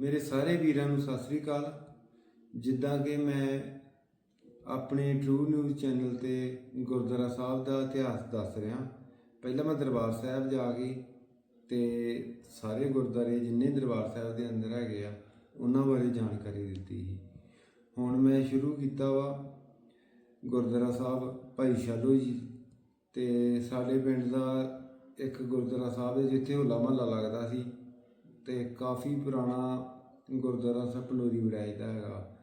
ਮੇਰੇ ਸਾਰੇ ਵੀਰਾਂ ਨੂੰ ਸਤਿ ਸ੍ਰੀ ਅਕਾਲ। ਜਿੱਦਾਂ ਕਿ ਮੈਂ ਆਪਣੇ ਟਰੂ ਨਿਊਜ਼ ਚੈਨਲ ਤੇ ਗੁਰਦੁਆਰਾ ਸਾਹਿਬ ਦਾ ਇਤਿਹਾਸ ਦੱਸ ਰਿਹਾ। ਪਹਿਲਾਂ ਮੈਂ ਦਰਬਾਰ ਸਾਹਿਬ ਜਾ ਕੇ ਤੇ ਸਾਰੇ ਗੁਰਦੁਆਰੇ ਜਿੰਨੇ ਦਰਬਾਰ ਸਾਹਿਬ ਦੇ ਅੰਦਰ ਹੈਗੇ ਆ, ਉਹਨਾਂ ਬਾਰੇ ਜਾਣਕਾਰੀ ਦਿੱਤੀ ਸੀ। ਹੁਣ ਮੈਂ ਸ਼ੁਰੂ ਕੀਤਾ ਵਾ ਗੁਰਦੁਆਰਾ ਸਾਹਿਬ ਭਾਈ ਸ਼ਾਲੋ ਜੀ ਤੇ ਸਾਡੇ ਪਿੰਡ ਦਾ ਇੱਕ ਗੁਰਦੁਆਰਾ ਸਾਹਿਬ ਹੈ, ਜਿੱਥੇ ਹੋਲਾ ਮਹੱਲਾ ਲੱਗਦਾ ਸੀ। ਤੇ ਕਾਫੀ ਪੁਰਾਣਾ ਗੁਰਦੁਆਰਾ ਸਾਹਿਬ ਪਲੋਰੀ ਵਿਰਾਜ ਦਾ ਹੈਗਾ।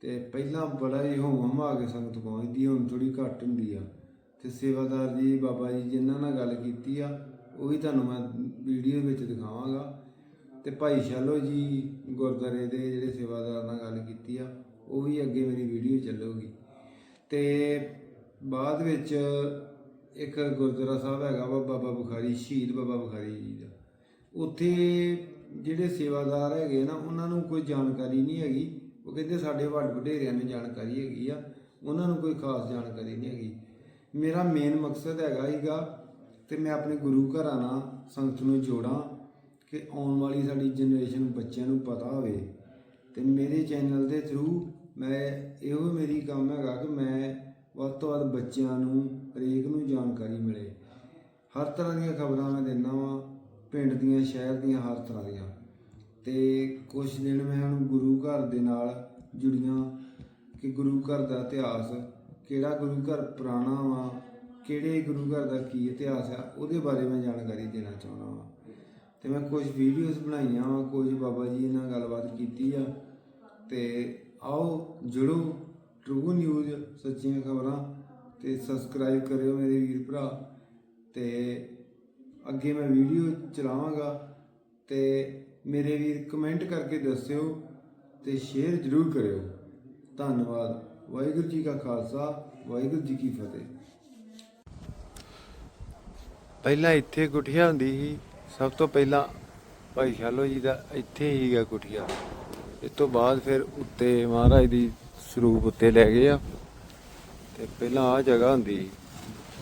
ਤੇ ਪਹਿਲਾਂ ਬੜਾ ਹੀ ਹੋਮ ਹਮਾ ਕੇ ਸੰਗਤ ਪਹੁੰਚਦੀ, ਹੁਣ ਥੋੜੀ ਘੱਟ ਹੁੰਦੀ ਆ। ਤੇ ਸੇਵਾਦਾਰ ਜੀ, ਬਾਬਾ ਜੀ ਜਿਨ੍ਹਾਂ ਨਾਲ ਗੱਲ ਕੀਤੀ ਆ, ਉਹ ਵੀ ਤੁਹਾਨੂੰ ਮੈਂ ਵੀਡੀਓ ਵਿੱਚ ਦਿਖਾਵਾਂਗਾ। ਤੇ ਭਾਈ ਸ਼ਾਲੋ ਜੀ ਗੁਰਦੁਆਰੇ ਦੇ ਜਿਹੜੇ ਸੇਵਾਦਾਰ ਨਾਲ ਗੱਲ ਕੀਤੀ ਆ, ਉਹ ਵੀ ਅੱਗੇ ਮੇਰੀ ਵੀਡੀਓ ਚੱਲੂਗੀ। ਤੇ ਬਾਅਦ ਵਿੱਚ ਇੱਕ ਗੁਰਦੁਆਰਾ ਸਾਹਿਬ ਹੈਗਾ ਵਾ ਬਾਬਾ ਬੁਖਾਰੀ, ਸ਼ਹੀਦ ਬਾਬਾ ਬੁਖਾਰੀ ਜੀ ਦਾ। ਉੱਥੇ ਜਿਹੜੇ ਸੇਵਾਦਾਰ ਹੈਗੇ ਨਾ, ਉਹਨਾਂ ਨੂੰ ਕੋਈ ਜਾਣਕਾਰੀ ਨਹੀਂ ਹੈਗੀ। ਉਹ ਕਹਿੰਦੇ ਸਾਡੇ ਵੱਡ ਵਡੇਰਿਆਂ ਨੂੰ ਜਾਣਕਾਰੀ ਹੈਗੀ ਆ, ਉਹਨਾਂ ਨੂੰ ਕੋਈ ਖਾਸ ਜਾਣਕਾਰੀ ਨਹੀਂ ਹੈਗੀ। ਮੇਰਾ ਮੇਨ ਮਕਸਦ ਹੈਗਾ ਹੀਗਾ ਤੇ ਮੈਂ ਆਪਣੇ ਗੁਰੂ ਘਰਾਂ ਨਾਲ ਸੰਗਤ ਨੂੰ ਜੋੜਾਂ ਕਿ ਆਉਣ ਵਾਲੀ ਸਾਡੀ ਜਨਰੇਸ਼ਨ ਬੱਚਿਆਂ ਨੂੰ ਪਤਾ ਹੋਵੇ। ਤੇ ਮੇਰੇ ਚੈਨਲ ਦੇ ਥਰੂ ਮੈਂ ਇਹੋ ਮੇਰੀ ਕੰਮ ਹੈਗਾ ਕਿ ਮੈਂ ਵੱਧ ਤੋਂ ਵੱਧ ਬੱਚਿਆਂ ਨੂੰ, ਹਰੇਕ ਨੂੰ ਜਾਣਕਾਰੀ ਮਿਲੇ। ਹਰ ਤਰ੍ਹਾਂ ਦੀਆਂ ਖਬਰਾਂ ਮੈਂ ਦਿੰਦਾ ਵਾਂ। ਪਿੰਡ ਦੀਆਂ, ਸ਼ਹਿਰ ਦੀਆਂ ਹਰ ਤਰ੍ਹਾਂ ਦੀਆਂ। ਤੇ ਕੁਝ ਦਿਨ ਮੈਂ ਹੁਣ ਗੁਰੂ ਘਰ ਦੇ ਨਾਲ ਜੁੜੀਆਂ ਕਿ ਗੁਰੂ ਘਰ ਦਾ ਇਤਿਹਾਸ, ਕਿਹੜਾ ਗੁਰੂ ਘਰ ਪੁਰਾਣਾ ਵਾ, ਕਿਹੜੇ ਗੁਰੂ ਘਰ ਦਾ ਕੀ ਇਤਿਹਾਸ ਆ, ਉਹਦੇ ਬਾਰੇ ਮੈਂ ਜਾਣਕਾਰੀ ਦੇਣਾ ਚਾਹੁੰਦਾ ਵਾਂ। ਤੇ ਮੈਂ ਕੁਝ ਵੀਡੀਓਜ਼ ਬਣਾਈਆਂ ਵਾ ਕੁਝ ਬਾਬਾ ਜੀ ਨਾਲ ਗੱਲਬਾਤ ਕੀਤੀ ਆ। ਤੇ ਆਓ ਜੁੜੋ ਟਰੂ ਨਿਊਜ਼ ਸੱਚੀਆਂ ਖਬਰਾਂ, ਤੇ ਸਬਸਕ੍ਰਾਈਬ ਕਰਿਓ ਮੇਰੇ ਵੀਰ ਭਰਾ। ਤੇ ਅੱਗੇ ਮੈਂ ਵੀਡੀਓ ਚਲਾਵਾਂਗਾ ਤੇ ਮੇਰੇ ਵੀਰ ਕਮੈਂਟ ਕਰਕੇ ਦੱਸਿਓ ਤੇ ਸ਼ੇਅਰ ਜ਼ਰੂਰ ਕਰਿਓ। ਧੰਨਵਾਦ। ਵਾਹਿਗੁਰੂ ਜੀ ਕਾ ਖਾਲਸਾ, ਵਾਹਿਗੁਰੂ ਜੀ ਕੀ ਫਤਿਹ। ਪਹਿਲਾਂ ਇੱਥੇ ਕੁਠੀਆ ਹੁੰਦੀ ਸੀ। ਸਭ ਤੋਂ ਪਹਿਲਾਂ ਭਾਈ ਸ਼ਾਲੋ ਜੀ ਦਾ ਇੱਥੇ ਹੀਗਾ ਕੁਠੀਆ ਇਸ ਤੋਂ ਬਾਅਦ ਫਿਰ ਉੱਤੇ ਮਹਾਰਾਜ ਦੀ ਸਰੂਪ ਉੱਤੇ ਲੈ ਗਏ ਆ। ਤੇ ਪਹਿਲਾਂ ਆ ਜਗ੍ਹਾ ਹੁੰਦੀ ਸੀ।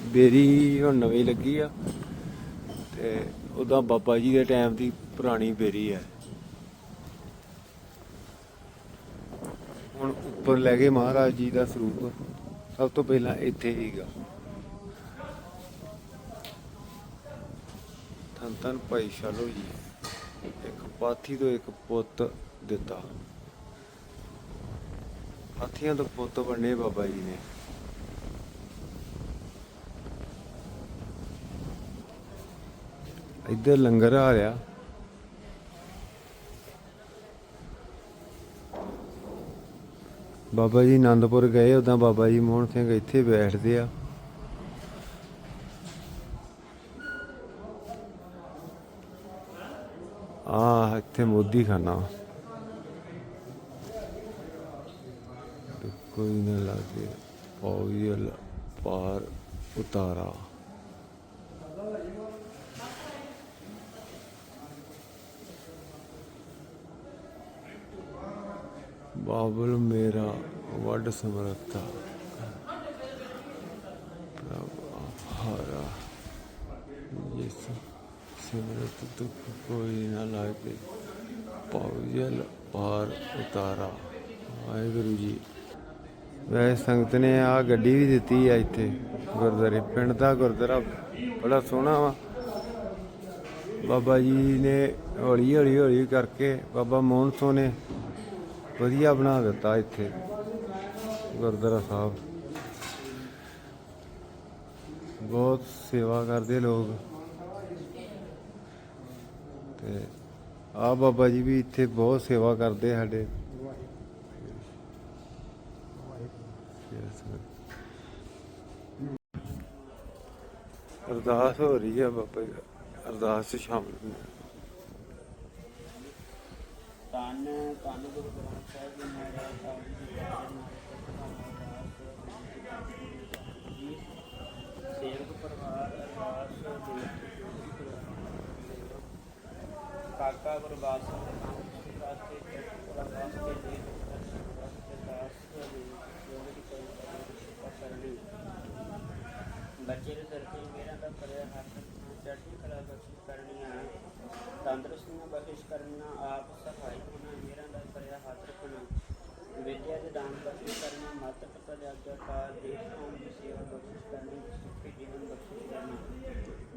ਬੇਰੀ ਹੁਣ ਨਵੀਂ ਲੱਗੀ ਆ। ਤੇ ਉਦਾਂ ਬਾਬਾ ਜੀ ਦੇ ਟਾਈਮ ਦੀ ਪੁਰਾਣੀ ਬੇਰੀ ਹੈ। ਹੁਣ ਉੱਪਰ ਲੈ ਗਏ ਮਹਾਰਾਜ ਜੀ ਦਾ ਸਰੂਪ ਸਭ ਤੋਂ ਪਹਿਲਾਂ ਇੱਥੇ ਹੀਗਾ। ਧੰਨ ਧੰਨ ਭਾਈ ਸ਼ਾਲੋ ਜੀ, ਇੱਕ ਪਾਥੀ ਤੋਂ ਇੱਕ ਪੁੱਤ ਦਿੱਤਾ। ਹਾਥੀਆਂ ਤੋਂ ਪੁੱਤ ਬਣੇ ਬਾਬਾ ਜੀ ਨੇ। ਇੱਧਰ ਲੰਗਰ ਆ ਰਿਹਾ। ਬਾਬਾ ਜੀ ਆਨੰਦਪੁਰ ਗਏ ਉਦਾਂ ਬਾਬਾ ਜੀ ਮੋਹਨ ਸਿੰਘ ਇੱਥੇ ਬੈਠਦੇ ਆ। ਆ ਇੱਥੇ ਮੋਦੀ ਖਾਨਾ ਕੋਈ ਨਾ ਲਾਗੇ ਪੌਈਲ ਪਾਰ ਉਤਾਰਾ। ਬਾਬਲ ਮੇਰਾ ਵੱਡ ਸਮਰੱਥਾ ਪ੍ਰਭ, ਹਾਰਾ। ਜਿਸ ਸਿਮਰਤ ਦੁੱਖ ਕੋਈ ਨਾ ਲਾਗੇ ਪੌਜਲ ਪਾਰ ਉਤਾਰਾ। ਵਾਹਿਗੁਰੂ ਜੀ। ਵੈਸੇ ਸੰਗਤ ਨੇ ਆ ਗੱਡੀ ਵੀ ਦਿੱਤੀ ਆ ਇੱਥੇ। ਗੁਰਦੁਆਰੇ, ਪਿੰਡ ਦਾ ਗੁਰਦੁਆਰਾ ਬੜਾ ਸੋਹਣਾ ਵਾ। ਬਾਬਾ ਜੀ ਨੇ ਹੌਲੀ ਹੌਲੀ ਹੌਲੀ ਕਰਕੇ ਬਾਬਾ ਮੋਹਨ ਸੋ ਨੇ ਵਧੀਆ ਬਣਾ ਦਿੱਤਾ ਇੱਥੇ, ਗੁਰਦੁਆਰਾ ਸਾਹਿਬ। ਬਹੁਤ ਸੇਵਾ ਕਰਦੇ ਲੋਕ। ਤੇ ਆ ਬਾਬਾ ਜੀ ਵੀ ਇੱਥੇ ਬਹੁਤ ਸੇਵਾ ਕਰਦੇ ਸਾਡੇ। ਅਰਦਾਸ ਹੋ ਰਹੀ ਹੈ ਬਾਬਾ ਜੀ, ਅਰਦਾਸ 'ਚ ਸ਼ਾਮਲ ਹੋਣਾ। ਧੰਨ ਤਨ ਗੁਰੂ ਗ੍ਰੰਥ ਸਾਹਿਬ ਜੀ ਮਹਾਰਾਜ ਸਾਹਿਬ ਜੀ ਜੀ। ਸੇਵਕ ਪਰਿਵਾਰ ਅਰਦਾਸ ਦੇ ਕਾਕਾ ਗੁਰਬਾਸ ਸਿੰਘ ਨਾਮ ਵਾਸਤੇ ਦੇ ਅਰਦਾਸ ਦੇ ਯੋਗ ਕਰਨੀ ਬੱਚੇ ਦੇ ਸਿਰ ਤੇ ਮੇਰਾ ਦਾ ਕਰਿਆ ਹੱਥ ਚੜ੍ਹਦੀ ਕਲਾ ਬਖਸ਼ਿਸ਼ ਕਰਨੀਆਂ ਤੰਦਰੁਸਤੀਆਂ ਬਖਸ਼ਿਸ਼ ਕਰਨੀਆਂ, ਆਪ ਸਹਾਈ ਖਾਤਰ ਵਿਦਿਆ ਦੇ ਦਾਨ ਕਰਤੇ ਕਰਨਾ ਮਾਤਾ ਪਿਤਾ ਦੇ ਆਗਿਆਕਾਰ ਦੇਸ਼ ਕੌਮ ਦੀ ਸੇਵਾ ਬਖਸ਼ਿਸ਼ ਕਰਨੀ, ਸੁਖੀ ਜੀਵਨ ਬਖਸ਼ਿਸ਼ ਕਰਨਾ।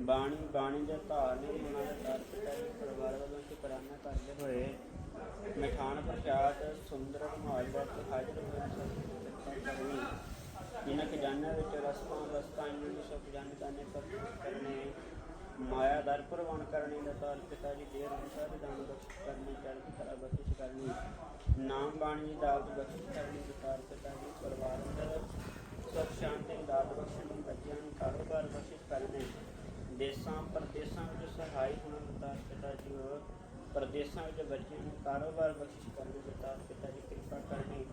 ਬਾਣੀ ਬਾਣੀ ਦਾ ਧਾਰਨੇ ਮਨਾਂ ਦਾ ਧਾਰ ਪਿਤਾਈ ਪਰਿਵਾਰ ਵੱਲੋਂ ਕਿ ਪ੍ਰਾਰਥਨਾ ਕਰਦੇ ਹੋਏ ਮਿਠਾਨ ਪ੍ਰਚਾਰ ਸੁੰਦਰ ਮਹਾਜਵਾ ਤੇ ਹਾਜ਼ਰ ਹੋਏ ਸਭ ਕਰਨੀ ਜਿਨ੍ਹਾਂ ਖਜ਼ਾਨਾ ਵਿੱਚ ਰਸਮਾਂ ਰਸਤਾਂ ਇਹਨਾਂ ਨੂੰ ਸਭ ਜਾਣਕਾਰੀ ਕਰਨੇ ਮਾਇਆ ਦਰ ਪ੍ਰਵਾਨ ਕਰਨੀ ਦਾ ਪਿਤਾ ਜੀ ਦੇਰ ਅਨੁਸਾਰ ਦਾਨ ਬਖਸ਼ ਕਰਨੀ, ਚੜ੍ਹਦੀ ਕਲਾ ਬਖਸ਼ ਕਰਨੀ, ਨਾਮ ਬਾਣੀ ਦਾਤ ਬਖਸ਼ ਕਰਨੀ ਦਾ ਪਿਤਾ ਜੀ ਪਰਿਵਾਰ ਅੰਦਰ ਸੁਖ, ਸ਼ਾਂਤੀ, ਦਾਤ ਬਖਸ਼ਣੀ, ਬੱਚਿਆਂ ਨੂੰ ਕਾਰੋਬਾਰ ਬਖਸ਼ ਕਰਨੇ। ਦੇਸਾਂ, ਪ੍ਰਦੇਸਾਂ ਵਿੱਚ ਸਹਾਈ ਹੋਣ ਦਾ ਪਿਤਾ ਜੀ ਹੋਰ। ਪ੍ਰਦੇਸਾਂ ਵਿੱਚ ਬੱਚਿਆਂ ਨੂੰ ਕਾਰੋਬਾਰ ਬਖਸ਼ ਕਰਨੇ ਦਾ ਪਿਤਾ ਜੀ ਕਿਰਪਾ ਕਰਨੀ।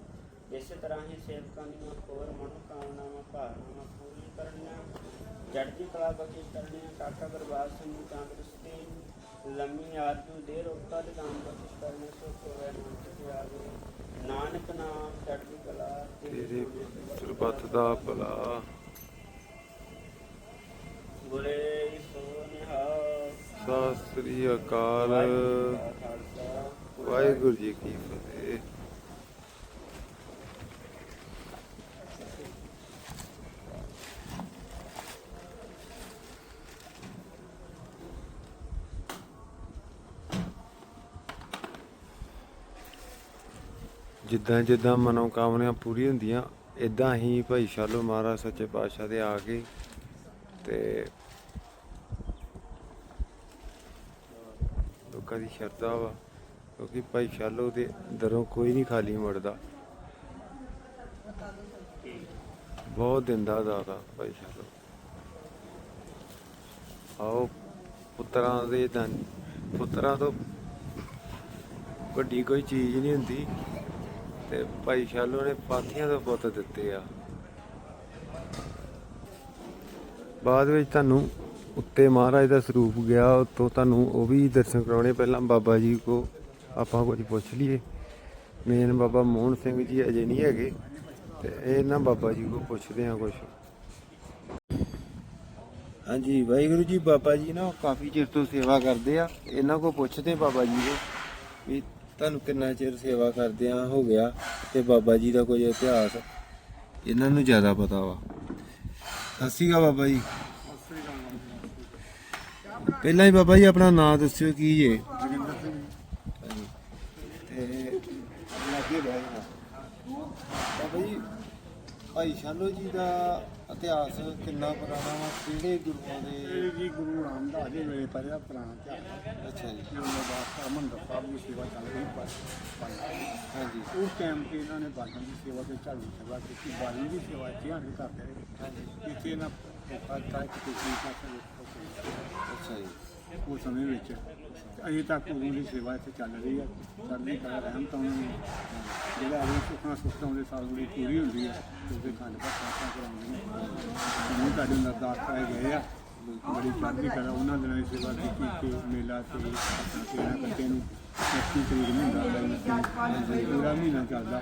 ਇਸੇ ਤਰ੍ਹਾਂ ਹੀ ਸੇਵਕਾਂ ਦੀਆਂ ਹੋਰ ਮਨੋਕਾਮਨਾਵਾਂ, ਭਾਵਨਾਵਾਂ ਪੂਰੀਆਂ ਕਰਨੀਆਂ। ਚੜ੍ਹਦੀ ਕਲਾ ਬਖਸ਼ ਕਰਨੀਆਂ ਕਾਕਾ ਗੁਰਬਾਜ ਸਿੰਘ ਨੂੰ ਤੰਦਰੁਸਤੀ ਲੰਮੀ ਆਰਜੂ ਦੇ ਰੋਗਤਾ ਦੇ ਨਾਮ ਬਖਸ਼ ਕਰਨੇ ਸੁਖ ਹੋਵੇ ਨਾਨਕ ਤੇ ਆਵੇ ਨਾਨਕ ਨਾਮ ਚੜ੍ਹਦੀ ਕਲਾ ਤੇਰੇ ਸਰਬੱਤ ਦਾ ਭਲਾ। ਬੁਲੇ ਸੋ ਨਿਹਾਲ। ਸਤਿ ਸ੍ਰੀ ਅਕਾਲ। ਜੀ ਵਾਹਿਗੁਰੂ ਜੀ ਕੀ ਫਤਿਹ। ਜਿੱਦਾਂ ਜਿੱਦਾਂ ਮਨੋਕਾਮਨਾ ਪੂਰੀ ਹੁੰਦੀਆਂ ਇਦਾਂ ਹੀ ਭਾਈ ਸ਼ਾਲੋ ਮਹਾਰਾਜ ਸੱਚੇ ਪਾਤਸ਼ਾਹ ਦੇ ਆ ਕੇ ਤੇ ਲੋਕਾਂ ਦੀ ਸ਼ਰਧਾ ਵਾ, ਕਿਉਂਕਿ ਭਾਈ ਸ਼ਾਲੋ ਦੇ ਦਰੋਂ ਕੋਈ ਨਹੀਂ ਖਾਲੀ ਮੁੜਦਾ। ਬਹੁਤ ਦਿੰਦਾ ਦਾਤਾ ਭਾਈ ਸ਼ਾਲੋ। ਆਓ ਪੁੱਤਰਾਂ ਦੇ ਪੁੱਤਰਾਂ ਤੋਂ ਵੱਡੀ ਕੋਈ ਚੀਜ਼ ਨਹੀਂ ਹੁੰਦੀ। ਤੇ ਭਾਈ ਸ਼ਾਲੋ ਨੇ ਪਾਥੀਆਂ ਤੋਂ ਪੁੱਤ ਦਿੱਤੇ ਆ। ਬਾਅਦ ਵਿੱਚ ਤੁਹਾਨੂੰ ਉੱਤੇ ਮਹਾਰਾਜ ਦਾ ਸਰੂਪ ਗਿਆ, ਉੱਤੋਂ ਤੁਹਾਨੂੰ ਉਹ ਵੀ ਦਰਸ਼ਨ ਕਰਾਉਣੇ। ਪਹਿਲਾਂ ਬਾਬਾ ਜੀ ਕੋ ਆਪਾਂ ਕੁਝ ਪੁੱਛ ਲਈਏ। ਮੇਨ ਬਾਬਾ ਮੋਹਨ ਸਿੰਘ ਜੀ ਅਜੇ ਨਹੀਂ ਹੈਗੇ, ਤੇ ਇਹ ਨਾ ਬਾਬਾ ਜੀ ਕੋ ਪੁੱਛਦੇ ਆ ਕੁਝ ਹਾਂਜੀ, ਵਾਹਿਗੁਰੂ ਜੀ, ਬਾਬਾ ਜੀ ਨਾ ਕਾਫੀ ਚਿਰ ਤੋਂ ਸੇਵਾ ਕਰਦੇ ਆ। ਇਹਨਾਂ ਕੋ ਪੁੱਛਦੇ ਬਾਬਾ ਜੀ ਕੋ ਵੀ ਤੁਹਾਨੂੰ ਕਿੰਨਾ ਚਿਰ ਸੇਵਾ ਕਰਦੇ ਆ ਹੋ ਗਿਆ ਤੇ ਬਾਬਾ ਜੀ ਦਾ ਕੁਝ ਇਤਿਹਾਸ ਇਹਨਾਂ ਨੂੰ ਜ਼ਿਆਦਾ ਪਤਾ ਵਾ। ਸਤਿ ਸ਼੍ਰੀ ਅਕਾਲ ਬਾਬਾ ਜੀ। ਪਹਿਲਾਂ ਹੀ ਬਾਬਾ ਜੀ ਆਪਣਾ ਨਾਮ ਦੱਸਿਓ ਕੀ ਜੇ ਜੋਗਿੰਦਰ ਸਿੰਘ ਹਾਂਜੀ। ਤੇ ਲੱਗੇ ਬਹਿ ਜਾਣਾ ਬਾਬਾ ਜੀ ਭਾਈ ਸ਼ਾਲੋ ਜੀ ਦਾ ਇਤਿਹਾਸ ਕਿੰਨਾ ਪੁਰਾਣਾ ਵਾ? ਕਿਹੜੇ ਗੁਰੂਆਂ ਦੇ ਇਹ ਜੀ ਗੁਰੂ ਰਾਮਦਾਸ ਦੇ ਵੇਲੇ ਪੜਿਆ ਪੁਰਾਣਾ ਧਿਆਨ ਅੱਛਾ ਜੀ। ਉਹਨਾਂ ਦਾ ਹਰਮੰਦਰ ਸਾਹਿਬ ਦੀ ਸੇਵਾ ਚੱਲ ਰਹੀ ਪਰ ਹਾਂਜੀ ਉਸ ਟਾਈਮ ਤੇ ਇਹਨਾਂ ਨੇ ਬਾਣੀ ਦੀ ਸੇਵਾ ਤੇ ਝਾੜੂ ਸੇਵਾ ਕੀਤੀ ਬਾਣੀ ਦੀ ਸੇਵਾ ਧਿਆਨ ਨਹੀਂ ਕਰਦੇ ਰਹੇ। ਹਾਂਜੀ ਇੱਥੇ ਇਹਨਾਂ ਪਤਾ ਕਿ ਤੁਸੀਂ ਪਾਸੇ ਅੱਛਾ ਜੀ। ਉਸ ਸਮੇਂ ਵਿੱਚ ਅਜੇ ਤੱਕ ਉਹਨਾਂ ਦੀ ਸੇਵਾ ਇੱਥੇ ਚੱਲ ਰਹੀ ਹੈ। ਚੜ੍ਹਦੀ ਕਲਾ ਰਹਿਮਤ ਨੂੰ ਜਿਹੜਾ ਅਗਲੇ ਸੁੱਖਾਂ ਸੁੱਖਾਂ ਦੇ ਸਾਲ ਦੀ ਪੂਰੀ ਹੁੰਦੀ ਹੈ। ਉਹਦੇ ਖੰਡ ਪਾਠਾਂ ਕਰਾਉਂਦੇ ਨੇ ਤੁਹਾਡੇ ਨਾਲ ਅਰਦਾਸ ਕਰਾਏ ਗਏ ਆ, ਬੜੀ ਚੜ੍ਹਦੀ ਕਲਾ ਉਹਨਾਂ ਦਿਨਾਂ ਦੀ ਸੇਵਾ ਕੀਤੀ ਕਿ ਮੇਲਾ ਤੇ ਆਪਣਾ ਤੇਰਾਂ ਕੱਟੇ ਨੂੰ 31 ਤਰੀਕ ਮਹੀਨਾ ਦਾ ਪੂਰਾ ਮਹੀਨਾ ਚੱਲਦਾ।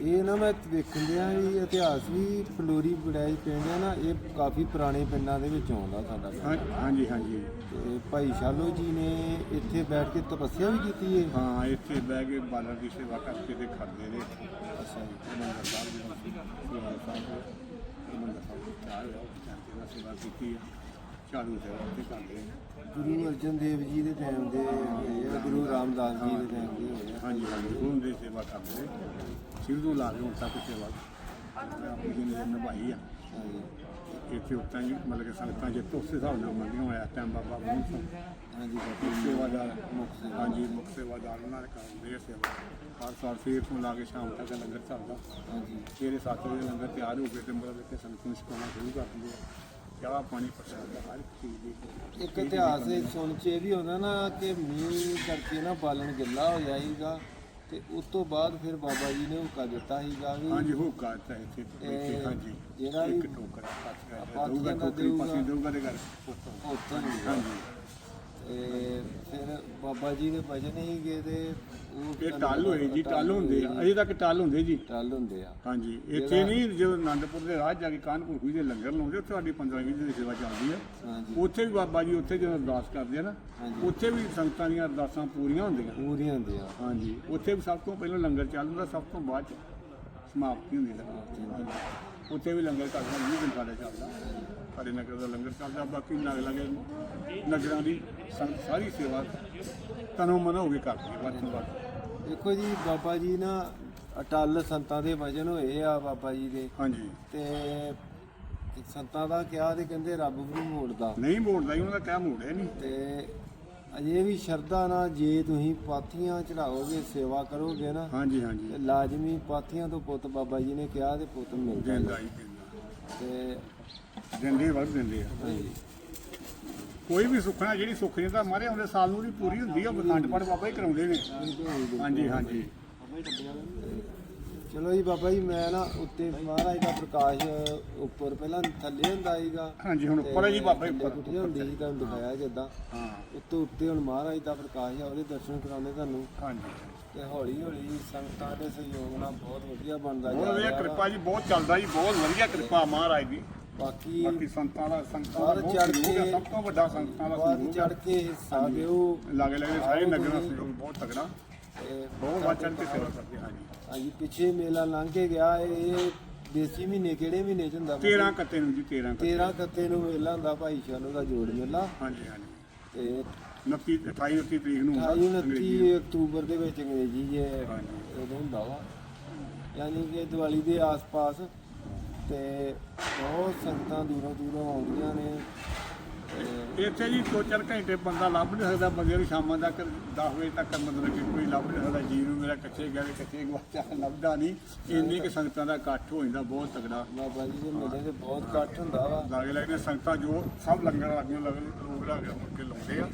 ਇਹ ਨਾ ਮੈਂ ਵੇਖਣ ਦਿਆ ਵੀ ਇਤਿਹਾਸ ਵੀ ਫਲੋਰੀ ਬੜਾਈ ਪਿੰਡ ਹੈ ਨਾ ਇਹ ਕਾਫੀ ਪੁਰਾਣੇ ਪਿੰਡਾਂ ਦੇ ਵਿੱਚ ਆਉਂਦਾ ਸਾਡਾ ਪਿੰਡ। ਹਾਂ- ਹਾਂਜੀ ਹਾਂਜੀ। ਤੇ ਭਾਈ ਸ਼ਾਲੋ ਜੀ ਨੇ ਇੱਥੇ ਬੈਠ ਕੇ ਤਪੱਸਿਆ ਵੀ ਕੀਤੀ ਹੈ ਹਾਂ ਇੱਥੇ ਬਹਿ ਕੇ ਬਾਲਰ ਦੀ ਸੇਵਾ ਕਰਕੇ ਤੇ ਖੜਦੇ ਨੇ। ਅੱਛਾ ਜੀ ਹਰਿਮੰਦਰ ਸਾਹਿਬ ਨੂੰ ਸੇਵਾ ਸਾਹਿਬ ਹਰਿਮੰਦਰ ਸਾਹਿਬ ਦੇ ਚਾਰ ਟਾਈਮ ਤੇ ਇਹਨਾਂ ਸੇਵਾ ਕੀਤੀ ਆ। ਝਾੜੂ ਸੇਵਾ ਉੱਥੇ ਕਰਦੇ ਆ ਗੁਰੂ ਅਰਜਨ ਦੇਵ ਜੀ ਦੇ ਟਾਈਮ ਦੇ ਹੋਏ ਆ ਗੁਰੂ ਰਾਮਦਾਸ ਜੀ ਦੇ ਟਾਈਮ ਦੇ ਹੋਏ ਆ। ਹਾਂਜੀ ਹਾਂਜੀ ਉਹਨਾਂ ਦੀ ਸੇਵਾ ਕਰਦੇ ਨੇ। ਸ਼ੁਰੂ ਤੋਂ ਲਾ ਕੇ ਹੁਣ ਤੱਕ ਸੇਵਾ ਆਪਣੀ ਜ਼ਿੰਦਗੀ ਨਿਭਾਈ ਆ। ਇੱਥੇ ਉੱਤਾਂ ਹੀ ਮਤਲਬ ਕਿ ਸੰਗਤਾਂ ਜਿੱਤ ਉਸੇ ਹਿਸਾਬ ਨਾਲ ਮੰਨੀਆਂ ਹੋਇਆ ਟਾਈਮ ਬਾਬਾ ਮੋਹਨ ਸਿੰਘ। ਹਾਂਜੀ ਬਾਬਾ ਜੀ। ਸੇਵਾਦਾਰ ਮੁੱਖ ਸੇਵਾ। ਹਾਂਜੀ ਮੁੱਖ ਸੇਵਾਦਾਰ ਉਹਨਾਂ ਦੇ ਕਰਦੇ ਆ ਸੇਵਾ। ਹਰ ਸਾਲ ਸਵੇਰ ਤੋਂ ਲਾ ਕੇ ਸ਼ਾਮ ਤੱਕ ਲੰਗਰ ਚੱਲਦਾ। ਹਾਂਜੀ। ਸਵੇਰੇ 7 ਵਜੇ ਲੰਗਰ ਤਿਆਰ ਹੋ ਕੇ ਤੇ ਮਤਲਬ ਕਿ ਸੰਗਤ ਨੂੰ ਛਕਾਉਣਾ ਸ਼ੁਰੂ ਕਰ ਦਿੰਦੇ ਆ। ਚਾਹ ਪਾਣੀ ਪ੍ਰਸ਼ਾਦ ਹਰ ਇੱਕ ਚੀਜ਼ ਦੀ। ਇੱਕ ਇਤਿਹਾਸ ਇਹ ਸੁਣ ਚ ਇਹ ਵੀ ਹੁੰਦਾ ਨਾ ਕਿ ਮੀਂਹ ਕਰਕੇ ਨਾ ਬਾਲਣ ਗਿੱਲਾ ਹੋ ਜਾਏਗਾ ਤੇ ਉਸ ਤੋਂ ਬਾਅਦ ਫਿਰ ਬਾਬਾ ਜੀ ਨੇ ਹੁਕਾ ਦਿੱਤਾ ਸੀਗਾ ਵੀ ਹਾਂਜੀ ਹੋ ਕਰਤਾ ਇੱਥੇ ਹਾਂਜੀ। ਜਿਹੜਾ ਵੀ ਇੱਕ ਟੋਕਰਾ ਆਪਾਂ ਦਊਗਾ ਟੋਕਰੀ। ਪਾਸੇ ਦਊਗਾ ਦੇ ਘਰ। ਉੱਥੋਂ ਹਾਂਜੀ। ਤੇ ਫਿਰ ਬਾਬਾ ਜੀ ਦੇ ਭਜਨ ਹੀ ਗਏ ਤੇ ਇਹ ਟੱਲ ਹੋਏ ਜੀ ਟੱਲ ਹੁੰਦੇ ਆ। ਅਜੇ ਤੱਕ ਟੱਲ ਹੁੰਦੇ ਜੀ। ਟੱਲ ਹੁੰਦੇ ਆ। ਹਾਂਜੀ ਇੱਥੇ ਨਹੀਂ ਜਦੋਂ ਆਨੰਦਪੁਰ ਦੇ ਰਾਹ ਜਾ ਕੇ ਕਾਨਪੁਰ ਖੂਹੀ ਦੇ ਲੰਗਰ ਲਾਉਂਦੇ ਉੱਥੇ ਸਾਡੀ 15 20 ਦਿਨ ਦੀ ਸੇਵਾ ਚੱਲਦੀ ਹੈ ਉੱਥੇ ਵੀ ਬਾਬਾ ਜੀ ਉੱਥੇ ਜਦੋਂ ਅਰਦਾਸ ਕਰਦੇ ਆ ਨਾ। ਉੱਥੇ ਵੀ ਸੰਗਤਾਂ ਦੀਆਂ ਅਰਦਾਸਾਂ ਪੂਰੀਆਂ ਹੁੰਦੀਆਂ। ਪੂਰੀ ਹੁੰਦੇ ਆ ਹਾਂਜੀ ਉੱਥੇ ਵੀ ਸਭ ਤੋਂ ਪਹਿਲਾਂ ਲੰਗਰ ਚੱਲਦਾ ਸਭ ਤੋਂ ਬਾਅਦ ਚ ਸਮਾਪਤੀ ਹੁੰਦੀ ਹੈ ਉੱਥੇ ਵੀ ਲੰਗਰ ਚੱਲਦਾ 20 ਦਿਨ ਸਾਡਾ ਚੱਲਦਾ। ਸਾਡੇ ਨਗਰ ਦਾ ਲੰਗਰ ਚੱਲਦਾ ਬਾਕੀ ਨਗ ਲਗੇ ਨਗਰਾਂ ਦੀ ਸੰਗਤ ਸਾਰੀ ਸੇਵਾ ਤਨੋਂ ਮਨ ਹੋ ਕੇ ਕਰਦੀ ਹੈ ਵੱਧ ਤੋਂ ਵੱਧ। ਦੇਖੋ ਜੀ ਬਾਬਾ ਜੀ ਨਾ ਅਟਲ ਸੰਤਾਂ ਦੇ ਵਜਨ ਹੋਏ ਆ ਬਾਬਾ ਜੀ ਦੇ। ਹਾਂਜੀ। ਤੇ ਸੰਤਾਂ ਦਾ ਕਿਹਾ ਤੇ ਕਹਿੰਦੇ ਰੱਬ ਨਹੀਂ ਮੋੜਦਾ। ਨਹੀਂ ਮੋੜਦਾ ਜੀ ਉਹਨਾਂ ਦਾ ਕਹਿ ਮੋੜਿਆ ਨਹੀਂ। ਤੇ ਅਜੇ ਵੀ ਸ਼ਰਧਾ ਨਾਲ ਜੇ ਤੁਸੀਂ ਪਾਥੀਆਂ ਚੜਾਓਗੇ ਸੇਵਾ ਕਰੋਗੇ ਨਾ ਹਾਂਜੀ ਹਾਂਜੀ। ਲਾਜ਼ਮੀ ਪਾਥੀਆਂ ਤੋਂ ਪੁੱਤ ਬਾਬਾ ਜੀ ਨੇ ਕਿਹਾ ਤੇ ਪੁੱਤ ਮਿਲ ਜਾਂਦਾ ਹੀ ਤੇ ਦਿੰਦੇ ਵੱਧ ਦਿੰਦੇ ਆ ਕੋਈ ਵੀ ਸੁੱਖਣਾ ਜਿਹੜੀ ਸੁੱਖ ਜਿੰਦਾ ਮਾਰੇ ਆਉਂਦੇ ਸਾਲ ਨੂੰ ਦੀ ਪੂਰੀ ਹੁੰਦੀ ਆ ਬਖੰਡ ਪਾਠ ਬਾਬਾ ਹੀ ਕਰਾਉਂਦੇ ਨੇ। ਹਾਂਜੀ ਹਾਂਜੀ। ਚਲੋ ਜੀ ਬਾਬਾ ਜੀ ਮੈਂ ਨਾ ਉੱਤੇ ਮਹਾਰਾਜ ਦਾ ਪ੍ਰਕਾਸ਼ ਉੱਪਰ ਪਹਿਲਾਂ ਥੱਲੇ ਹੁੰਦਾ ਸੀਗਾ। ਹਾਂਜੀ ਹੁਣ ਉੱਪਰ ਹੈ ਜੀ ਬਾਬਾ ਜੀ ਉੱਪਰ ਕੁੱਟੀਆਂ ਹੁੰਦੀ ਸੀ ਤੁਹਾਨੂੰ ਦਿਖਾਇਆ ਜਿੱਦਾਂ। ਹਾਂ। ਉੱਤੇ ਉੱਤੇ ਹੁਣ ਮਹਾਰਾਜ ਦਾ ਪ੍ਰਕਾਸ਼ ਆ ਉਹਦੇ ਦਰਸ਼ਨ ਕਰਾਉਣੇ ਤੁਹਾਨੂੰ। ਹਾਂਜੀ। ਤੇ ਹੌਲੀ ਹੌਲੀ ਸੰਗਤਾਂ ਦੇ ਸਹਿਯੋਗ ਨਾਲ ਬਹੁਤ ਵਧੀਆ ਬਣਦਾ ਜਾ ਰਿਹਾ। ਵਾ। ਕਿਰਪਾ ਜੀ ਬਹੁਤ ਚੱਲਦਾ ਜੀ ਬਹੁਤ ਵਧੀਆ ਕਿਰਪਾ ਮਹਾਰਾਜ ਦੀ। ਬਾਕੀ ਬਾਕੀ ਸੰਤਾਂ ਦਾ ਸੰਤਾਂ ਦਾ ਬਹੁਤ ਚੜ੍ਹ ਸਹਿਯੋਗ ਹੈ ਕੇ- ਸਭ ਤੋਂ ਵੱਡਾ ਸੰਤਾਂ ਦਾ ਵੱਧ ਸਹਿਯੋਗ ਚੜ ਕੇ ਹਿੱਸਾ ਦਿਓ ਲਾਗੇ ਲਾਗੇ ਸਾਰੇ ਨਗਰਾਂ ਦਾ। ਸਹਿਯੋਗ ਬਹੁਤ ਤਗੜਾ ਤੇ ਬਹੁਤ ਵੱਧ ਚੜ੍ਹ ਕੇ ਸੇਵਾ ਕਰਦੇ ਹਾਂ ਜੀ ਹਾਂਜੀ ਪਿੱਛੇ ਮੇਲਾ ਲੰਘ ਕੇ ਗਿਆ ਇਹ ਦੇਸੀ ਮਹੀਨੇ ਕਿਹੜੇ ਮਹੀਨੇ ਚ ਹੁੰਦਾ? 13 ਕੱਤੇ ਨੂੰ ਜੀ 13 ਕੱਤੇ। 13 ਕੱਤੇ ਨੂੰ ਮੇਲਾ ਹੁੰਦਾ ਭਾਈ ਸ਼ਾਨੋ ਦਾ ਜੋੜ ਮੇਲਾ। ਹਾਂਜੀ ਹਾਂਜੀ। ਤੇ 29 28 29 ਤਰੀਕ ਨੂੰ ਹੁੰਦਾ 28 ਅੰਗਰੇਜ਼ੀ 29 ਅਕਤੂਬਰ ਦੇ ਵਿੱਚ ਅੰਗਰੇਜ਼ੀ ਜੇ ਹਾਂਜੀ। ਉਦੋਂ ਹੁੰਦਾ ਵਾ। ਯਾਨੀ ਕਿ ਦੀਵਾਲੀ ਦੇ ਆਸ-ਪਾਸ ਤੇ ਬਹੁਤ ਸੰਗਤਾਂ ਦੂਰੋਂ ਦੂਰੋਂ ਆਉਂਦੀਆਂ ਨੇ ਇੱਥੇ ਜੀ ਦੋ ਚਾਰ ਘੰਟੇ ਬੰਦਾ ਲੱਭ ਨਹੀਂ ਸਕਦਾ ਬੰਦੇ ਨੂੰ ਸ਼ਾਮਾਂ ਤੱਕ 10 ਵਜੇ ਤੱਕ ਮਤਲਬ ਕਿ ਕੋਈ ਲੱਭ ਨਹੀਂ ਸਕਦਾ ਜੀ ਨੂੰ ਮੇਰਾ ਕੱਚੇ ਤੇ ਕੱਚੇ ਗਵਾਚਾ ਲੱਭਦਾ ਨਹੀਂ। ਇੰਨੀ ਕਿ ਸੰਗਤਾਂ ਦਾ ਇਕੱਠ ਹੋ ਜਾਂਦਾ ਬਹੁਤ ਤਗੜਾ ਬਾਬਾ ਜੀ ਦੇ ਮੇਲੇ ਤੇ ਬਹੁਤ ਇਕੱਠ ਹੁੰਦਾ ਵਾ। ਲਾਗੇ ਲਾਗੇ ਸੰਗਤਾਂ ਜੋ ਸਭ ਲੰਗਰ ਲੱਗੀਆਂ ਲਗਨ ਲੋਕ ਲਾ ਕੇ ਮੁੜ ਕੇ ਲਾਉਂਦੇ ਆ।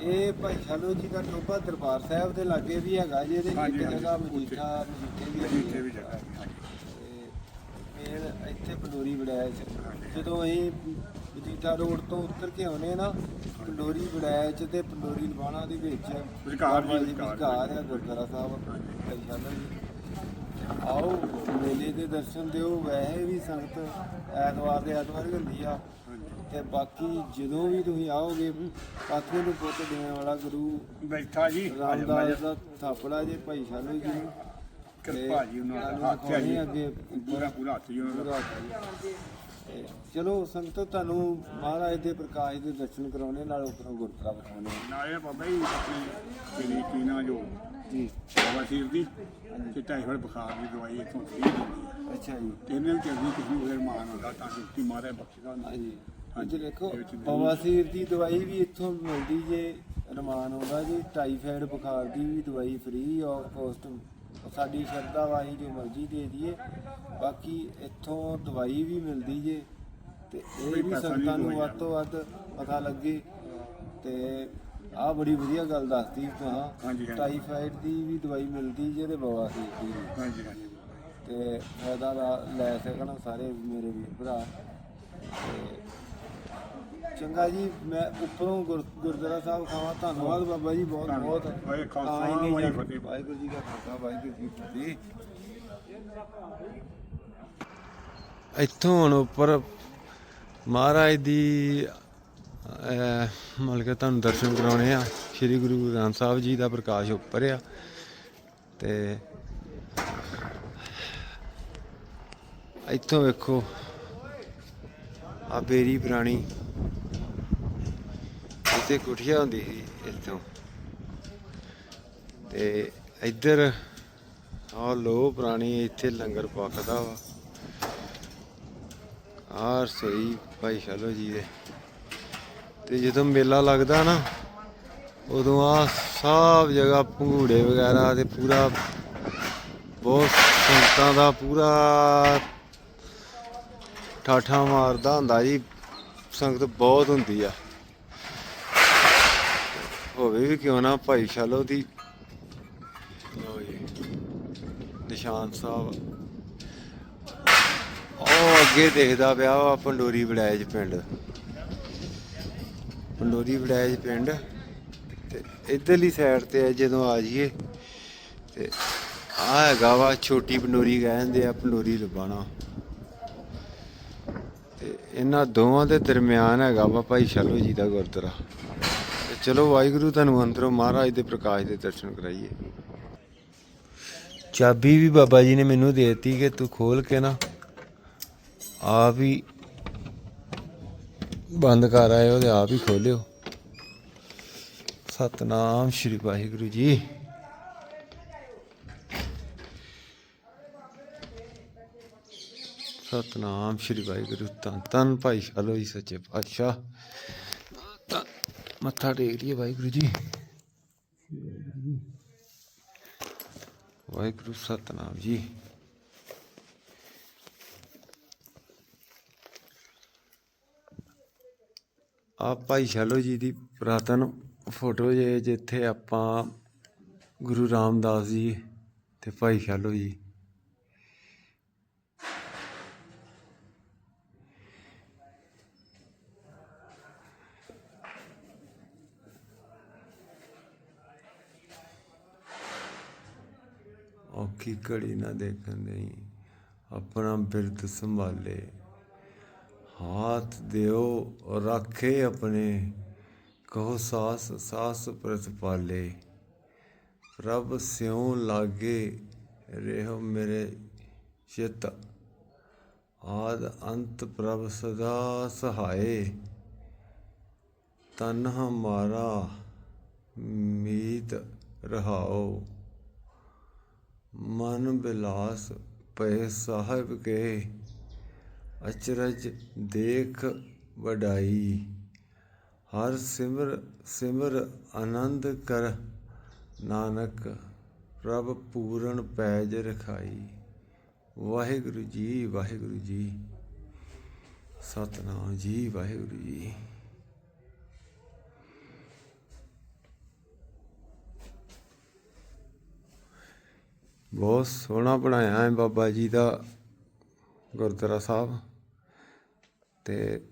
ਇਹ ਭਾਈ ਸ਼ਾਨੋ ਜੀ ਦਾ ਟੋਬਾ ਦਰਬਾਰ ਸਾਹਿਬ ਦੇ ਲਾਗੇ ਵੀ ਹੈਗਾ ਜੀ ਇਹਦੇ ਇੱਕ ਜਗ੍ਹਾ। ਮਜੀਠਾ ਮਜੀਠੇ ਵੀ। ਜਗ੍ਹਾ ਤੇ ਮੇਨ ਇੱਥੇ ਪੰਡੋਰੀ ਬੜਾਇਆ ਜਦੋਂ ਅਸੀਂ ਮਜੀਠਾ ਰੋਡ ਤੋਂ ਉੱਤਰ ਕੇ ਆਉਨੇ ਨਾ ਪੰਡੋਰੀ ਬੜਾਇਆ ਚ ਤੇ ਪੰਡੋਰੀ ਲਵਾਣਾ ਦੇ ਵਿੱਚ ਵਿਚਕਾਰ ਜੀ, ਬਾਬਾ ਵਿਚਕਾਰ। ਵਿਚਕਾਰ ਹੈ ਗੁਰਦੁਆਰਾ ਸਾਹਿਬ ਭਾਈ ਸ਼ਾਨੋ ਜੀ। ਆਓ ਮੇਲੇ ਦੇ ਦਰਸ਼ਨ ਦਿਓ ਵੈਸੇ ਵੀ ਸੰਗਤ ਐਤਵਾਰ ਦੇ ਐਤਵਾਰ ਹੀ ਹੁੰਦੀ ਆ। ਤੇ ਬਾਕੀ ਜਦੋਂ ਵੀ ਤੁਸੀਂ ਆਓਗੇ ਪਾਥੀਆਂ ਨੂੰ ਪੁੱਤ ਦੇਣ ਵਾਲਾ ਗੁਰੂ ਬੈਠਾ ਜੀ ਰਾਮਦਾਸ ਦਾ ਥਾਪੜਾ ਜੇ ਭਾਈ ਸ਼ਾਲੂ ਜੀ ਕਿਰਪਾ ਜੀ ਉਹਨਾਂ ਦਾ ਹੱਥ ਹੈ ਜੀ। ਅੱਗੇ ਪੂਰਾ ਪੂਰਾ ਹੱਥ ਜੀ ਉਹਨਾਂ ਦਾ। ਪੂਰਾ ਤੇ ਚਲੋ ਸੰਗਤ ਤੁਹਾਨੂੰ ਮਹਾਰਾਜ ਦੇ ਪ੍ਰਕਾਸ਼ ਦੇ ਦਰਸ਼ਨ ਕਰਾਉਣੇ ਨਾਲ ਉੱਪਰੋਂ ਗੁਰਦੁਆਰਾ ਵਿਖਾਉਣੇ ਨਾਲੇ ਬਾਬਾ ਜੀ ਆਪਣੀ ਜਿਹੜੀ ਕੀ ਨਾ ਜੋ ਜੀ। ਬਾਬਾ ਸ਼ੀਰ ਦੀ ਤੇ ਟਾਈਫਾਇਡ ਬੁਖਾਰ ਦੀ ਦਵਾਈ ਇੱਥੋਂ ਫ੍ਰੀ ਦਿੰਦੀ ਅੱਛਾ ਜੀ। ਇਹਨੇ ਵੀ ਕਹਿੰਦੀ ਕਿਸੇ ਨੂੰ ਫਿਰ ਮਾਨ ਹੁੰਦਾ ਤਾਂ ਕਿ ਮਾਰੇ ਬਖਸ਼ਦਾ ਹਾਂਜੀ ਹਾਂਜੀ। ਅੱਜ ਦੇਖੋ ਬਵਾਸੀਰ ਦੀ ਦਵਾਈ ਵੀ ਇੱਥੋਂ ਮਿਲਦੀ ਜੇ ਰਮਾਨ ਆਉਂਦਾ ਜੀ ਟਾਈਫਾਇਡ ਬੁਖਾਰ ਦੀ ਵੀ ਦਵਾਈ ਫ੍ਰੀ ਆਫ ਕੋਸਟ ਸਾਡੀ ਸ਼ਰਧਾ ਵਾਹੀ ਜੋ ਮਰਜ਼ੀ ਦੇ ਦਈਏ ਬਾਕੀ ਇੱਥੋਂ ਦਵਾਈ ਵੀ ਮਿਲਦੀ ਜੇ ਤੇ ਇਹ ਵੀ ਸੰਗਤਾਂ ਨੂੰ ਵੱਧ ਤੋਂ ਵੱਧ ਪਤਾ ਲੱਗੇ ਤੇ ਆਹ ਬੜੀ ਵਧੀਆ ਗੱਲ ਤੁਹਾਂ ਹਾਂਜੀ। ਟਾਈਫਾਇਡ ਦੀ ਵੀ ਦਵਾਈ ਮਿਲਦੀ ਜੇ ਤੇ ਬਵਾਸੀਰ ਦੀ ਹਾਂਜੀ ਹਾਂਜੀ। ਤੇ ਫਾਇਦਾ ਲਾ- ਲੈ ਸਕਣ ਸਾਰੇ ਮੇਰੇ ਵੀਰ ਭਰਾ। ਤੇ ਚੰਗਾ ਜੀ ਮੈਂ ਉੱਪਰੋਂ ਗੁਰ- ਗੁਰਦੁਆਰਾ ਸਾਹਿਬ ਖਾਵਾਂ। ਧੰਨਵਾਦ ਬਾਬਾ ਜੀ ਬਹੁਤ ਬਹੁਤ। ਧੰਨਵਾਦ। ਵਾਹਿਗੁਰੂ ਖਾਲਸਾ, ਤਾਂ ਹੀ ਨਹੀਂ ਵਾਹਿਗੁਰੂ ਫਤਿਹ। ਵਾਹਿਗੁਰੂ ਜੀ ਦਾ ਖਾਲਸਾ ਵਾਹਿਗੁਰੂ ਜੀ ਕੀ ਫਤਿਹ। ਇੱਥੋਂ ਹੁਣ ਉੱਪਰ ਮਹਾਰਾਜ ਦੀ ਮਤਲਬ ਕਿ ਤੁਹਾਨੂੰ ਦਰਸ਼ਨ ਕਰਾਉਣੇ ਆ। ਸ੍ਰੀ ਗੁਰੂ ਗ੍ਰੰਥ ਸਾਹਿਬ ਜੀ ਦਾ ਪ੍ਰਕਾਸ਼ ਉੱਪਰ ਆ। ਤੇ ਇੱਥੋਂ ਵੇਖੋ ਆ ਬੇਰੀ ਪੁਰਾਣੀ। ਇੱਥੇ ਕੁਠੀਆ ਹੁੰਦੀ ਸੀ ਇੱਥੋਂ। ਤੇ ਇੱਧਰ ਆ ਲੋ ਪੁਰਾਣੀ ਇੱਥੇ ਲੰਗਰ ਪੱਕਦਾ ਵਾ। ਆਹ ਸਹੀ ਭਾਈ ਸ਼ਾਲੋ ਜੀ ਦੇ। ਤੇ ਜਦੋਂ ਮੇਲਾ ਲੱਗਦਾ ਨਾ, ਉਦੋਂ ਆ ਸਭ ਜਗ੍ਹਾ ਭੰਗੂੜੇ ਵਗੈਰਾ ਤੇ ਪੂਰਾ ਬਹੁਤ ਸੰਗਤਾਂ ਦਾ ਪੂਰਾ ਠਾਠਾ ਮਾਰਦਾ ਹੁੰਦਾ ਜੀ। ਸੰਗਤ ਬਹੁਤ ਹੁੰਦੀ ਆ। ਹੋਵੇ ਵੀ ਕਿਉਂ ਨਾ ਭਾਈ ਸ਼ਾਲੋ ਦੀ। ਨਿਸ਼ਾਨ ਸਾਹਿਬ। ਉਹ ਅੱਗੇ ਦੇਖਦਾ ਪਿਆ ਵਾ ਪੰਡੋਰੀ ਵੜੈਜ ਪਿੰਡ। ਪੰਡੋਰੀ ਵੜੈਜ ਪਿੰਡ ਤੇ ਇਧਰਲੀ ਸਾਈਡ ਤੇ ਆ ਜਦੋਂ ਆ ਜਾਈਏ ਤੇ ਆ ਹੈਗਾ ਵਾ ਛੋਟੀ ਪੰਡੋਰੀ ਕਹਿੰਦੇ ਆ ਪੰਡੋਰੀ ਲਬਾਣਾ ਤੇ ਇਹਨਾਂ ਦੋਵਾਂ ਦੇ ਦਰਮਿਆਨ ਹੈਗਾ ਵਾ ਭਾਈ ਸ਼ਾਲੋ ਜੀ ਦਾ ਗੁਰਦੁਆਰਾ। ਚਲੋ ਵਾਹਿਗੁਰੂ ਤੁਹਾਨੂੰ ਅੰਦਰੋਂ ਮਹਾਰਾਜ ਦੇ ਪ੍ਰਕਾਸ਼ ਦੇ ਦਰਸ਼ਨ ਕਰਾਈਏ। ਚਾਬੀ ਵੀ ਬਾਬਾ ਜੀ ਨੇ ਮੈਨੂੰ ਦੇ ਦਿੱਤੀ ਕਿ ਤੂੰ ਖੋਲ ਕੇ ਨਾ ਆਪ ਹੀ ਬੰਦ ਕਰ ਆਇਓ ਉਹਦੇ ਆਪ ਹੀ ਖੋਲਿਓ। ਸਤਨਾਮ ਸ਼੍ਰੀ ਵਾਹਿਗੁਰੂ ਜੀ। ਸਤਨਾਮ ਸ਼੍ਰੀ ਵਾਹਿਗੁਰੂ। ਧੰਨ ਧੰਨ ਭਾਈ ਸ਼ਾਲੋ ਜੀ, ਸੱਚੇ ਪਾਤਸ਼ਾਹ। ਮੱਥਾ ਟੇਕ ਲਈਏ ਵਾਹਿਗੁਰੂ ਜੀ। ਵਾਹਿਗੁਰੂ ਸਤਨਾਮ ਜੀ। ਆ ਭਾਈ ਸ਼ਾਲੋ ਜੀ ਦੀ ਪੁਰਾਤਨ ਫੋਟੋ ਜੇ ਜਿੱਥੇ ਆਪਾਂ ਗੁਰੂ ਰਾਮਦਾਸ ਜੀ ਤੇ ਭਾਈ ਸ਼ਾਲੋ ਜੀ ਔਖੀ ਘੜੀ ਨਾ ਦੇਖਣ ਦੇ ਆਪਣਾ ਬਿਰਦ ਸੰਭਾਲੇ। ਹਾਥ ਦਿਓ, ਰੱਖੇ ਆਪਣੇ, ਕਹੋ ਸਾਸ ਸਾਸ ਪ੍ਰਤਪਾਲੇ ਪ੍ਰਭ ਸਿਉ ਲਾਗੇ, ਰਹਿਓ ਮੇਰੇ ਚਿਤ। ਆਦ ਅੰਤ ਪ੍ਰਭ ਸਦਾ ਸਹਾਏ। ਤਨ ਹਮਾਰਾ ਮੀਤ ਰਹਾਓ। ਮਨ ਬਿਲਾਸ ਪਏ ਸਾਹਿਬ ਕੇ, ਅਚਰਜ ਦੇਖ ਵਡਾਈ। ਹਰ ਸਿਮਰ ਸਿਮਰ ਆਨੰਦ ਕਰ, ਨਾਨਕ ਪ੍ਰਭ ਪੂਰਨ ਪੈਜ ਰਖਾਈ। ਵਾਹਿਗੁਰੂ ਜੀ ਵਾਹਿਗੁਰੂ ਜੀ। ਸਤਨਾਮ ਜੀ, ਵਾਹਿਗੁਰੂ ਜੀ। ਬਹੁਤ ਸੋਹਣਾ ਬਣਾਇਆ ਹੈ ਬਾਬਾ ਜੀ ਦਾ ਗੁਰਦੁਆਰਾ ਸਾਹਿਬ। ਤੇ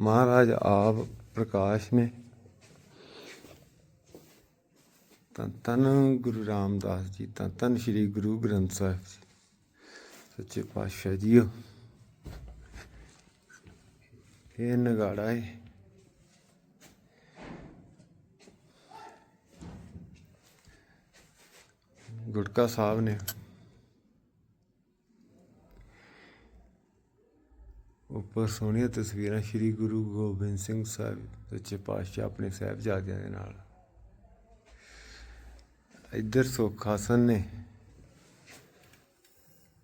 ਮਹਾਰਾਜ ਆਪ ਪ੍ਰਕਾਸ਼ में ਤਾਂ ਤਨ ਗੁਰੂ ਰਾਮਦਾਸ ਜੀ ਤਾਂ ਤਨ ਸ੍ਰੀ ਗੁਰੂ ਗ੍ਰੰਥ ਸਾਹਿਬ ਜੀ। ਸੱਚੇ ਪਾਤਸ਼ਾਹ ਜੀਓ। ਇਹ ਨਗਾੜਾ ਹੈ। ਗੁਟਕਾ ਸਾਹਿਬ ਨੇ। ਉੱਪਰ ਸੋਹਣੀਆਂ ਤਸਵੀਰਾਂ ਸ੍ਰੀ ਗੁਰੂ ਗੋਬਿੰਦ ਸਿੰਘ ਸਾਹਿਬ, ਸੱਚੇ ਪਾਤਸ਼ਾਹ ਆਪਣੇ ਸਾਹਿਬਜ਼ਾਦਿਆਂ ਦੇ ਨਾਲ। ਇੱਧਰ ਸੁੱਖ ਆਸਨ ਨੇ।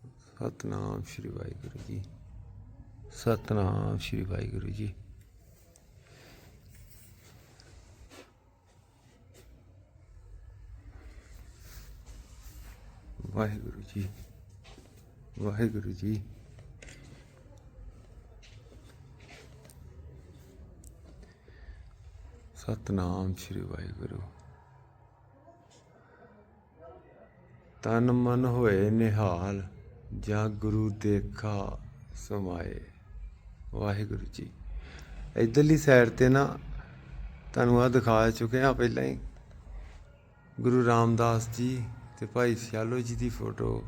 ਸਤਨਾਮ ਸ੍ਰੀ ਵਾਹਿਗੁਰੂ ਜੀ। ਸਤਨਾਮ ਸ੍ਰੀ ਵਾਹਿਗੁਰੂ ਜੀ। ਵਾਹਿਗੁਰੂ ਜੀ ਵਾਹਿਗੁਰੂ ਜੀ। ਸਤਨਾਮ ਸ੍ਰੀ ਵਾਹਿਗੁਰੂ। ਤਨ ਮਨ ਹੋਏ ਨਿਹਾਲ, ਜਾਂ ਗੁਰੂ ਦੇਖਾ ਸਮਾਏ। ਵਾਹਿਗੁਰੂ ਜੀ, ਇਧਰਲੀ ਸਾਈਡ ਤੇ ਨਾ ਤੁਹਾਨੂੰ ਆ ਦਿਖਾ ਚੁੱਕੇ ਆ ਪਹਿਲਾਂ ਹੀ। ਗੁਰੂ ਰਾਮਦਾਸ ਜੀ ਤੇ ਭਾਈ ਸਿਆਲੋ ਜੀ ਦੀ ਫੋਟੋ,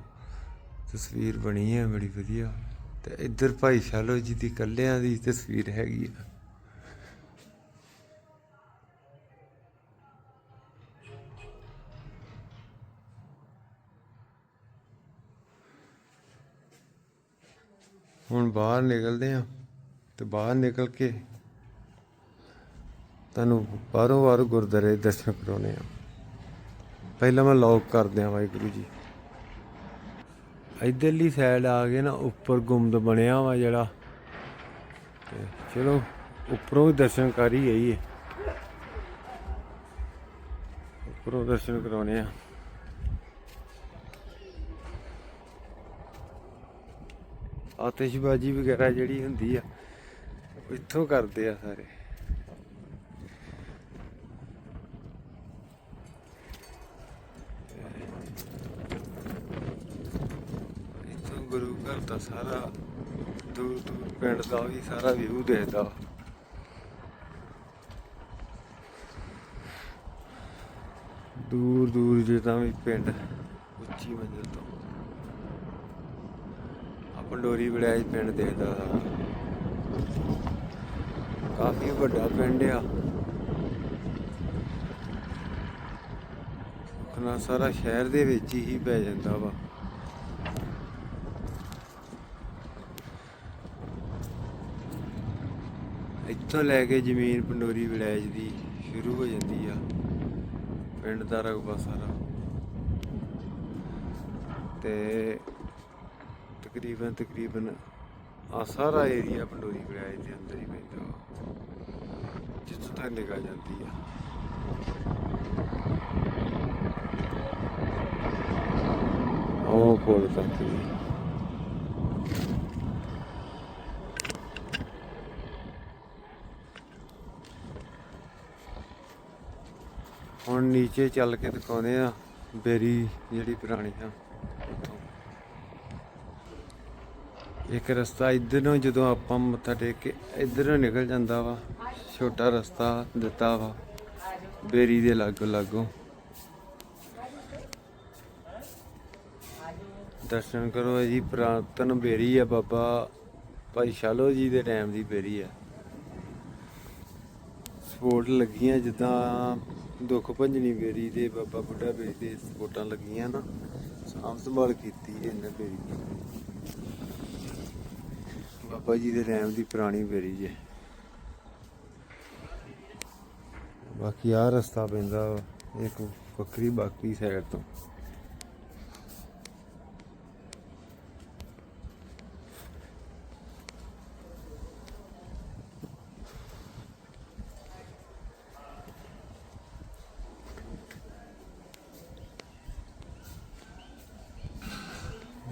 ਤਸਵੀਰ ਬਣੀ ਹੈ ਬੜੀ ਵਧੀਆ। ਤੇ ਇੱਧਰ ਭਾਈ ਸਿਆਲੋ ਜੀ ਦੀ ਕੱਲਿਆਂ ਦੀ ਤਸਵੀਰ ਹੈਗੀ ਆ। ਹੁਣ ਬਾਹਰ ਨਿਕਲਦੇ ਆ ਤੇ ਬਾਹਰ ਨਿਕਲ ਕੇ ਤੁਹਾਨੂੰ ਬਾਹਰੋਂ ਬਾਹਰ ਗੁਰਦੁਆਰੇ ਦੇ ਦਰਸ਼ਨ ਕਰਾਉਣੇ ਆ ਪਹਿਲਾਂ ਮੈਂ ਲੌਕ ਕਰ ਦਿਆਂ ਵਾਹਿਗੁਰੂ ਜੀ। ਇਧਰਲੀ ਸਾਈਡ ਆ ਗਏ ਨਾ ਉੱਪਰ ਗੁੰਮਦ ਬਣਿਆ ਵਾ ਜਿਹੜਾ। ਚਲੋ, ਉੱਪਰੋਂ ਵੀ ਦਰਸ਼ਨ ਕਰ ਹੀ ਆਈਏ। ਉੱਪਰੋਂ ਦਰਸ਼ਨ ਕਰਾਉਣੇ ਆ। ਆਤਿਸ਼ਬਾਜੀ ਵਗੈਰਾ ਜਿਹੜੀ ਹੁੰਦੀ ਆ ਇੱਥੋਂ ਕਰਦੇ ਆ ਸਾਰੇ। ਇੱਥੋਂ ਗੁਰੂ ਸਾਰਾ ਦੂਰ ਦੂਰ ਪਿੰਡ ਦਾ ਵੀ ਸਾਰਾ ਵਿਊ ਦੇਖਦਾ ਦੂਰ ਦੂਰ ਜੇ ਤਾਂ ਵੀ ਪਿੰਡ ਉੱਚੀ ਮੰਜ਼ਿਲ ਤੋਂ। ਆ ਪੰਡੋਰੀ ਵੜਿਆਜ ਪਿੰਡ ਦੇਖਦਾ ਸਾਰਾ ਕਾਫੀ ਵੱਡਾ ਪਿੰਡ ਆ। ਖਨਾ ਸਾਰਾ ਸ਼ਹਿਰ ਦੇ ਵਿੱਚ ਹੀ ਪੈ ਜਾਂਦਾ ਵਾ। ਇੱਥੋਂ ਲੈ ਕੇ ਜ਼ਮੀਨ ਪੰਡੋਰੀ ਵਿਲੇਜ ਦੀ ਸ਼ੁਰੂ ਹੋ ਜਾਂਦੀ ਆ। ਪਿੰਡ ਦਾ ਰਕਬਾ ਸਾਰਾ। ਤੇ ਤਕਰੀਬਨ ਤਕਰੀਬਨ ਆ ਸਾਰਾ ਏਰੀਆ ਪੰਡੋਰੀ ਵਿਲੇਜ ਦੇ ਅੰਦਰ ਹੀ ਪੈਂਦਾ ਵਾ। ਜਿੱਥੋਂ ਤੱਕ ਨਿਗਾਹ ਜਾਂਦੀ ਆ। ਉਹ ਪੁੱਲ ਤੱਕ ਵੀ। ਹੁਣ ਨੀਚੇ ਚੱਲ ਕੇ ਦਿਖਾਉਂਦੇ ਆ ਬੇਰੀ ਜਿਹੜੀ ਪੁਰਾਣੀ ਆ। ਇੱਕ ਰਸਤਾ ਇੱਧਰ ਜਦੋਂ ਆਪਾਂ ਮੱਥਾ ਟੇਕ ਕੇ ਇੱਧਰ ਨਿਕਲ ਜਾਂਦਾ ਵਾ, ਛੋਟਾ ਰਸਤਾ ਦਿੱਤਾ ਵਾ, ਬੇਰੀ ਦੇ ਲਾਗੋ ਲਾਗੋ। ਦਰਸ਼ਨ ਕਰੋ ਜੀ, ਪ੍ਰਾਤਨ ਬੇਰੀ ਆ ਬਾਬਾ ਭਾਈ ਸ਼ਾਲੋ ਜੀ ਦੇ ਟਾਈਮ ਦੀ ਬੇਰੀ ਆ। ਸਪੋਰਟ ਲੱਗੀਆਂ ਜਿੱਦਾਂ ਦੁੱਖ ਭੰਜਣੀ ਬੇਰੀ ਦੇ, ਬਾਬਾ ਬੁੱਢਾ ਬੇਰੀ ਦੇ ਸਪੋਰਟਾਂ ਲੱਗੀਆਂ ਨਾ, ਸਾਂਭ ਸੰਭਾਲ ਕੀਤੀ ਇਹਨੇ ਬੇਰੀ ਬਾਬਾ ਜੀ ਦੇ ਟਾਈਮ ਦੀ ਪੁਰਾਣੀ ਬੇਰੀ ਜੇ। ਬਾਕੀ ਆ ਰਸਤਾ ਪੈਂਦਾ ਇੱਕ ਵੱਖਰੀ ਬਾਕੀ ਸਾਈਡ ਤੋਂ।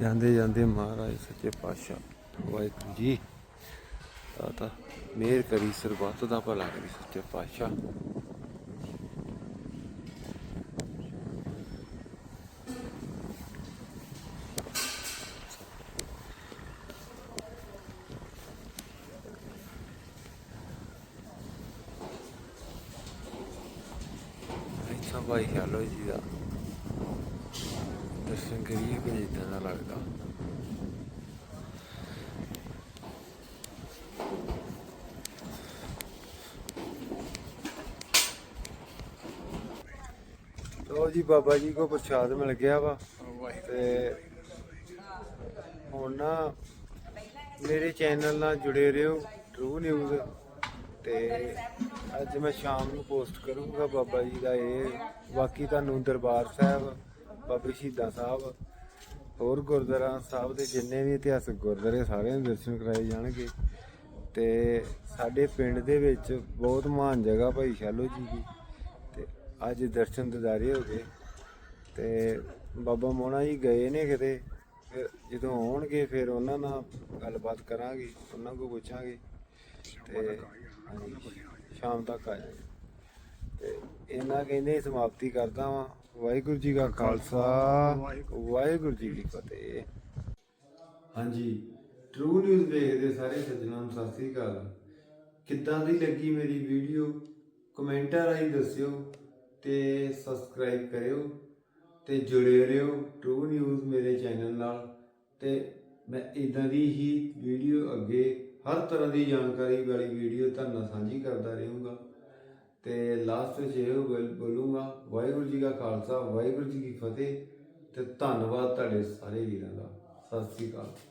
ਜਾਂਦੇ ਜਾਂਦੇ ਮਹਾਰਾਜ ਸੱਚੇ ਪਾਤਸ਼ਾਹ, ਵਾਹਿਗੁਰੂ ਜੀ। ਦਾਤਾ ਮਿਹਰ ਕਰੀ, ਸਰਬੱਤ ਦਾ ਭਲਾ ਕਰੀ ਸੱਚੇ ਪਾਤਸ਼ਾਹ ਇੱਥਾ ਭਾਈ ਹਾਲੋ ਜੀ ਦਾ ਦਰਸ਼ਨ ਕਰੀਏ ਕਿ ਇਦਾਂ ਦਾ ਲੱਗਦਾ ਲੋ ਜੀ, ਬਾਬਾ ਜੀ ਕੋ ਪ੍ਰਸ਼ਾਦ ਮਿਲ ਗਿਆ ਵਾ। ਤੇ ਹੁਣ ਨਾ ਮੇਰੇ ਚੈਨਲ ਨਾਲ ਜੁੜੇ ਰਹੋ ਟਰੂ ਨਿਊਜ਼ ਤੇ ਅੱਜ ਮੈਂ ਸ਼ਾਮ ਨੂੰ ਪੋਸਟ ਕਰੂੰਗਾ ਬਾਬਾ ਜੀ ਦਾ ਇਹ, ਬਾਕੀ ਤੁਹਾਨੂੰ ਦਰਬਾਰ ਸਾਹਿਬ, ਬਾਬਾ ਸ਼ਹੀਦਾਂ ਸਾਹਿਬ, ਹੋਰ ਗੁਰਦੁਆਰਾ ਸਾਹਿਬ ਦੇ ਜਿੰਨੇ ਵੀ ਇਤਿਹਾਸਕ ਗੁਰਦੁਆਰੇ ਸਾਰਿਆਂ ਦੇ ਦਰਸ਼ਨ ਕਰਾਏ ਜਾਣਗੇ। ਤੇ ਸਾਡੇ ਪਿੰਡ ਦੇ ਵਿੱਚ ਬਹੁਤ ਮਹਾਨ ਜਗ੍ਹਾ ਭਾਈ ਸ਼ਾਲੋ ਜੀ ਦੀ। ਅੱਜ ਦਰਸ਼ਨ ਦਿਦਾਰੇ ਹੋ ਗਏ ਤੇ ਬਾਬਾ ਮੋਣਾ ਜੀ ਗਏ ਨੇ ਕਿਤੇ, ਫਿਰ ਜਦੋਂ ਆਉਣਗੇ ਫਿਰ ਉਹਨਾਂ ਨਾਲ ਗੱਲਬਾਤ ਕਰਾਂਗੇ, ਉਹਨਾਂ ਕੋਲ ਪੁੱਛਾਂਗੇ ਤੇ ਸ਼ਾਮ ਤੱਕ ਆ ਜਾਏ ਤੇ ਇਹਨਾਂ ਕਹਿੰਦੇ ਸਮਾਪਤੀ ਕਰਦਾ ਵਾਂ। ਵਾਹਿਗੁਰੂ ਜੀ ਕਾ ਖਾਲਸਾ, ਵਾਹਿਗੁਰੂ ਜੀ ਕੀ ਫਤਿਹ। ਹਾਂਜੀ ਟਰੂ ਨਿਊਜ਼ ਵੇਖਦੇ ਸਾਰੇ ਸੱਜਣਾਂ ਨੂੰ ਸਤਿ ਸ੍ਰੀ ਅਕਾਲ। ਕਿੱਦਾਂ ਦੀ ਲੱਗੀ ਮੇਰੀ ਵੀਡੀਓ ਕਮੈਂਟਾਂ ਰਾਹੀਂ ਦੱਸਿਓ। ਤੇ ਸਬਸਕ੍ਰਾਈਬ ਕਰਿਓ ਤੇ ਜੁੜੇ ਰਹੋ ਟਰੂ ਨਿਊਜ਼ ਮੇਰੇ ਚੈਨਲ ਨਾਲ ਤੇ ਮੈਂ ਇਦਾਂ ਦੀ ਹੀ ਵੀਡੀਓ ਅੱਗੇ ਹਰ ਤਰ੍ਹਾਂ ਦੀ ਜਾਣਕਾਰੀ ਵਾਲੀ ਵੀਡੀਓ ਤੁਹਾਡੇ ਨਾਲ ਸਾਂਝੀ ਕਰਦਾ ਰਹੂੰਗਾ। ਤੇ ਲਾਸਟ ਵਿੱਚ ਇਹ ਬੋਲੂੰਗਾ, ਵਾਹਿਗੁਰੂ ਜੀ ਕਾ ਖਾਲਸਾ, ਵਾਹਿਗੁਰੂ ਜੀ ਕੀ ਫਤਿਹ ਤੇ ਧੰਨਵਾਦ ਤੁਹਾਡੇ ਸਾਰੇ ਵੀਰਾਂ ਦਾ। ਸਤਿ ਸ੍ਰੀ ਅਕਾਲ।